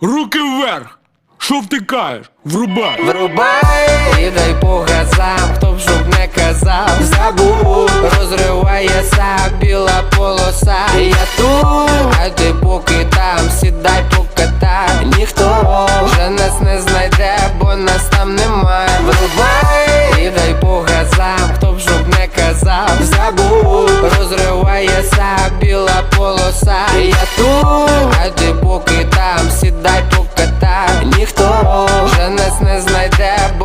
Руки вверх! Що втикаєш? Врубай! Врубай і дай по газам, хто б щоб не казав, забув, розривається біла полоса. Я тут, а ти поки там, сідай покатай. Ніхто вже нас не знайде, бо нас там немає. Врубай і дай по газам, хто б щоб не казав, забув, розривається біла полоса. Я тут,